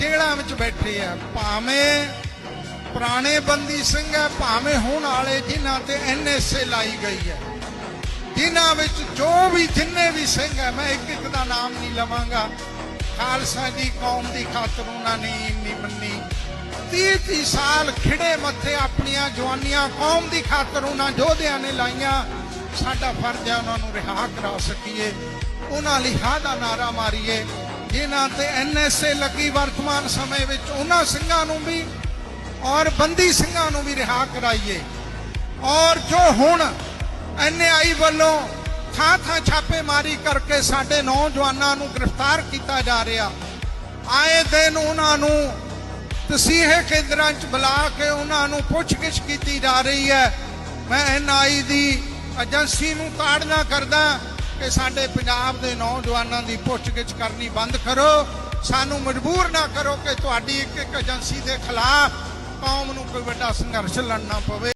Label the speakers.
Speaker 1: ਜੇਲ੍ਹਾਂ ਵਿੱਚ ਬੈਠੇ ਆ। ਭਾਵੇਂ ਪੁਰਾਣੇ ਬੰਦੀ ਸਿੰਘ ਹੈ ਭਾਵੇਂ ਹੁਣ ਵਾਲੇ ਜਿਨ੍ਹਾਂ ਤੇ ਐਨਐਸਏ ਲਾਈ ਗਈ ਹੈ ਜਿਨ੍ਹਾਂ ਵਿੱਚ ਜੋ ਵੀ ਜਿੰਨੇ ਵੀ ਸਿੰਘ ਹੈ ਮੈਂ ਇੱਕ ਇੱਕ ਦਾ ਨਾਮ ਨਹੀਂ ਲਵਾਂਗਾ। ਖਾਲਸਾ ਦੀ ਕੌਮ ਦੀ ਖਾਤਰ ਉਹਨਾਂ ਨੇ ਇੰਨੀ ਮੰਨੀ। 30 30 ਸਾਲ ਖਿੜੇ ਮੱਥੇ ਆਪਣੀਆਂ ਜਵਾਨੀਆਂ ਕੌਮ ਦੀ ਖਾਤਰ ਉਹਨਾਂ ਯੋਧਿਆਂ ਨੇ ਲਾਈਆਂ। ਸਾਡਾ ਫਰਜ਼ ਹੈ ਉਹਨਾਂ ਨੂੰ ਰਿਹਾ ਕਰਾ ਸਕੀਏ। ਉਹਨਾਂ ਲਈ ਹਾਂ ਦਾ ਨਾਰਾ ਮਾਰੀਏ। ਜਿਨ੍ਹਾਂ ਤੇ ਐਨਐਸਏ ਲੱਗੀ ਵਰਤਮਾਨ ਸਮੇਂ ਵਿੱਚ, ਉਹਨਾਂ ਸਿੰਘਾਂ ਨੂੰ ਵੀ ਔਰ ਬੰਦੀ ਸਿੰਘਾਂ ਨੂੰ ਵੀ ਰਿਹਾ ਕਰਾਈਏ। ਔਰ ਜੋ ਹੁਣ ਐਨਆਈ ਵੱਲੋਂ ਥਾਂ ਥਾਂ ਛਾਪੇਮਾਰੀ ਕਰਕੇ ਸਾਡੇ ਨੌਜਵਾਨਾਂ ਨੂੰ ਗ੍ਰਿਫਤਾਰ ਕੀਤਾ ਜਾ ਰਿਹਾ, ਆਏ ਦਿਨ ਉਹਨਾਂ ਨੂੰ ਤਸੀਹੇ ਕੇਂਦਰਾਂ 'ਚ ਬੁਲਾ ਕੇ ਉਹਨਾਂ ਨੂੰ ਪੁੱਛਗਿੱਛ ਕੀਤੀ ਜਾ ਰਹੀ ਹੈ। ਮੈਂ ਐਨਆਈ ਦੀ ਏਜੰਸੀ ਨੂੰ ਤਾੜਨਾ ਕਰਦਾ ਕਿ ਸਾਡੇ ਪੰਜਾਬ ਦੇ ਨੌਜਵਾਨਾਂ ਦੀ ਪੁੱਛਗਿੱਛ ਕਰਨੀ ਬੰਦ ਕਰੋ। ਸਾਨੂੰ ਮਜਬੂਰ ਨਾ ਕਰੋ ਕਿ ਤੁਹਾਡੀ ਇੱਕ ਇੱਕ ਏਜੰਸੀ ਦੇ ਖਿਲਾਫ ਕੌਮ ਨੂੰ ਕੋਈ ਵੱਡਾ ਸੰਘਰਸ਼ ਲੜਨਾ ਪਵੇ।